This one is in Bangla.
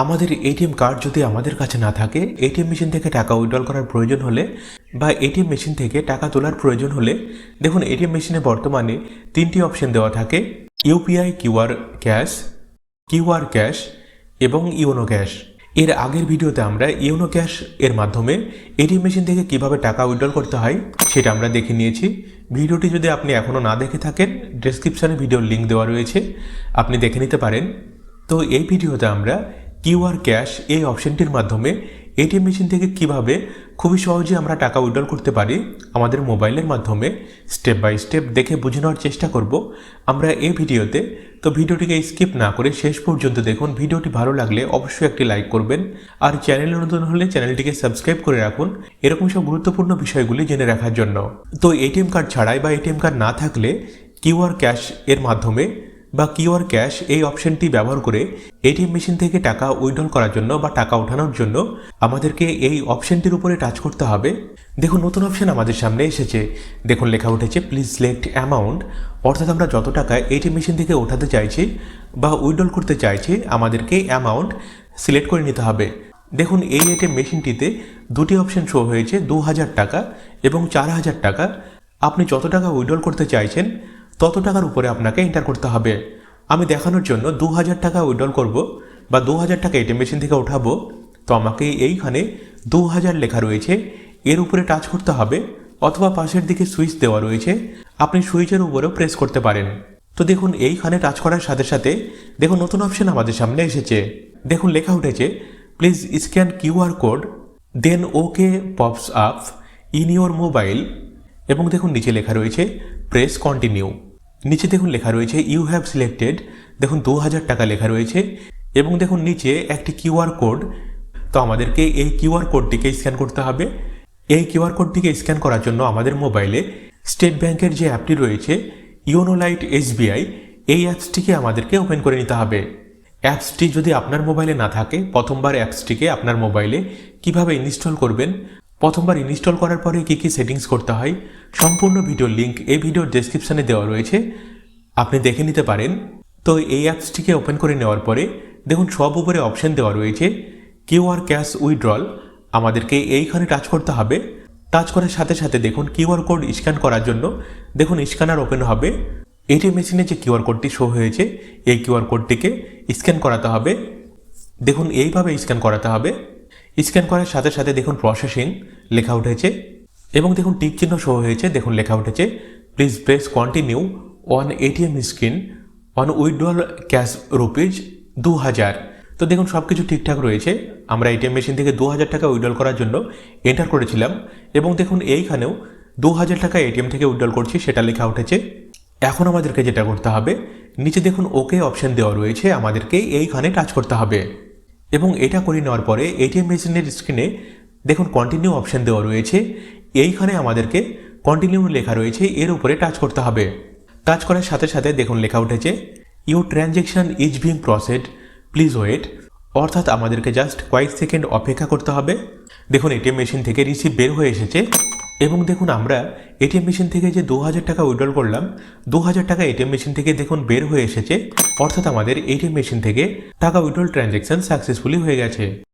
আমাদের এটিএম কার্ড যদি আমাদের কাছে না থাকে, এটিএম মেশিন থেকে টাকা উইড্রল করার প্রয়োজন হলে বা এটিএম মেশিন থেকে টাকা তোলার প্রয়োজন হলে দেখুন, এটিএম মেশিনে বর্তমানে তিনটি অপশন দেওয়া থাকে UPI QR cash QR cash এবং ইওনো ক্যাশ এর আগের ভিডিওতে আমরা ইওনো ক্যাশ এর মাধ্যমে এটিএম মেশিন থেকে কীভাবে টাকা উইড্রল করতে হয় সেটা আমরা দেখে নিয়েছি। ভিডিওটি যদি আপনি এখনও না দেখে থাকেন ডেসক্রিপশনে ভিডিওর লিঙ্ক দেওয়া রয়েছে, আপনি দেখে নিতে পারেন। তো এই ভিডিওতে আমরা কিউআর ক্যাশ এই অপশনটির মাধ্যমে এটিএম মেশিন থেকে কীভাবে খুবই সহজে আমরা টাকা উইড্রল করতে পারি, আমাদের মোবাইলের মাধ্যমে স্টেপ বাই স্টেপ দেখে বুঝে নেওয়ার চেষ্টা করব আমরা এই ভিডিওতে। তো ভিডিওটিকে স্কিপ না করে শেষ পর্যন্ত দেখুন, ভিডিওটি ভালো লাগলে অবশ্যই একটি লাইক করবেন। আর চ্যানেল নতুন হলে চ্যানেলটিকে সাবস্ক্রাইব করে রাখুন, এরকম সব গুরুত্বপূর্ণ বিষয়গুলি জেনে রাখার জন্য। তো এটিএম কার্ড ছাড়াই বা এটিএম কার্ড না থাকলে কিউআর ক্যাশ এর মাধ্যমে বা কিউআর ক্যাশ এই অপশনটি ব্যবহার করে এটিএম মেশিন থেকে টাকা উইড্রল করার জন্য বা টাকা ওঠানোর জন্য আমাদেরকে এই অপশনটির উপরে টাচ করতে হবে। দেখুন, নতুন অপশন আমাদের সামনে এসেছে। দেখুন, লেখা উঠেছে প্লিজ সিলেক্ট অ্যামাউন্ট অর্থাৎ আমরা যত টাকা এটিএম মেশিন থেকে ওঠাতে চাইছি বা উইড্রল করতে চাইছি, আমাদেরকে অ্যামাউন্ট সিলেক্ট করে নিতে হবে। দেখুন, এই এটিএম মেশিনটিতে দুটি অপশন শো হয়েছে, দু হাজার টাকা এবং চার হাজার টাকা। আপনি যত টাকা উইড্রল করতে চাইছেন তত টাকার উপরে আপনাকে এন্টার করতে হবে। আমি দেখানোর জন্য দু হাজার টাকা উইড্রল করব বা দু হাজার টাকা এটিএম মেশিন থেকে উঠাবো। তো আমাকে এইখানে দু হাজার লেখা রয়েছে। এর উপরে টাচ করতে হবে অথবা পাশের দিকে সুইচ দেওয়া রয়েছে। আপনি সুইচের উপরেও প্রেস করতে পারেন। তো দেখুন, এইখানে টাচ করার সাথে সাথে দেখুন, নতুন অপশন আমাদের সামনে এসেছে। দেখুন, লেখা উঠেছে please scan QR code then okay pops up in your mobile এবং দেখুন, নিচে লেখা রয়েছে প্রেস কন্টিনিউ নিচে দেখুন লেখা রয়েছে ইউ হ্যাভ সিলেক্টেড দেখুন দু হাজার টাকা লেখা রয়েছে, এবং দেখুন নিচে একটি কিউআর কোড। তো আমাদেরকে এই কিউআর কোডটিকে স্ক্যান করতে হবে। এই কিউআর কোডটিকে স্ক্যান করার জন্য আমাদের মোবাইলে স্টেট ব্যাংকের যে অ্যাপটি রয়েছে ইওনো লাইট এসবিআই, এই অ্যাপসটিকে আমাদেরকে ওপেন করে নিতে হবে। অ্যাপসটি যদি আপনার মোবাইলে না থাকে, প্রথমবার অ্যাপসটিকে আপনার মোবাইলে কীভাবে ইনস্টল করবেন প্রথমবার ইনস্টল করার পরে কী কী সেটিংস করতে হয়, সম্পূর্ণ ভিডিওর লিঙ্ক এই ভিডিওর ডেসক্রিপশনে দেওয়া রয়েছে, আপনি দেখে নিতে পারেন। তো এই অ্যাপসটিকে ওপেন করে নেওয়ার পরে দেখুন সব উপরে অপশন দেওয়া রয়েছে কিউআর ক্যাশ উইথড্রল আমাদেরকে এইখানে টাচ করতে হবে। টাচ করার সাথে সাথে দেখুন কিউআর কোড স্ক্যান করার জন্য দেখুন স্ক্যানার ওপেন হবে। এটিএম মেশিনে যে কিউআর কোডটি শো হয়েছে, এই কিউআর কোডটিকে স্ক্যান করাতে হবে। দেখুন এইভাবে স্ক্যান করাতে হবে। স্ক্যান করার সাথে সাথে দেখুন প্রসেসিং লেখা উঠেছে এবং দেখুন টিক চিহ্ন শো হয়েছে। দেখুন লেখা উঠেছে please press continue on ATM screen on withdrawal cash rupees দু হাজার তো দেখুন সব কিছু ঠিকঠাক রয়েছে। আমরা এটিএম মেশিন থেকে দু হাজার টাকা উইড্রল করার জন্য এন্টার করেছিলাম এবং দেখুন এইখানেও দু হাজার টাকা এটিএম থেকে উইড্রল করছি, সেটা লেখা উঠেছে। এখন আমাদেরকে যেটা করতে হবে, নিচে দেখুন ওকে অপশন দেওয়া রয়েছে, আমাদেরকে এইখানে টাচ করতে হবে। এবং এটা করে নেওয়ার পরে এটিএম মেশিনের স্ক্রিনে দেখুন কন্টিনিউ অপশন দেওয়া রয়েছে। এইখানে আমাদেরকে কন্টিনিউ লেখা রয়েছে, এর উপরে টাচ করতে হবে। টাচ করার সাথে সাথে দেখুন লেখা উঠেছে you transaction is being proceed please wait অর্থাৎ আমাদেরকে জাস্ট কয়েক সেকেন্ড অপেক্ষা করতে হবে। দেখুন এটিএম মেশিন থেকে রিসিভ বের হয়ে এসেছে। এবং দেখুন আমরা এটিএম মেশিন থেকে যে দু হাজার টাকা উইড্রল করলাম দু হাজার টাকা এটিএম মেশিন থেকে দেখুন বের হয়ে এসেছে, অর্থাৎ আমাদের এটিএম মেশিন থেকে টাকা উইড্রল ট্রানজ্যাকশন সাকসেসফুলি হয়ে গেছে।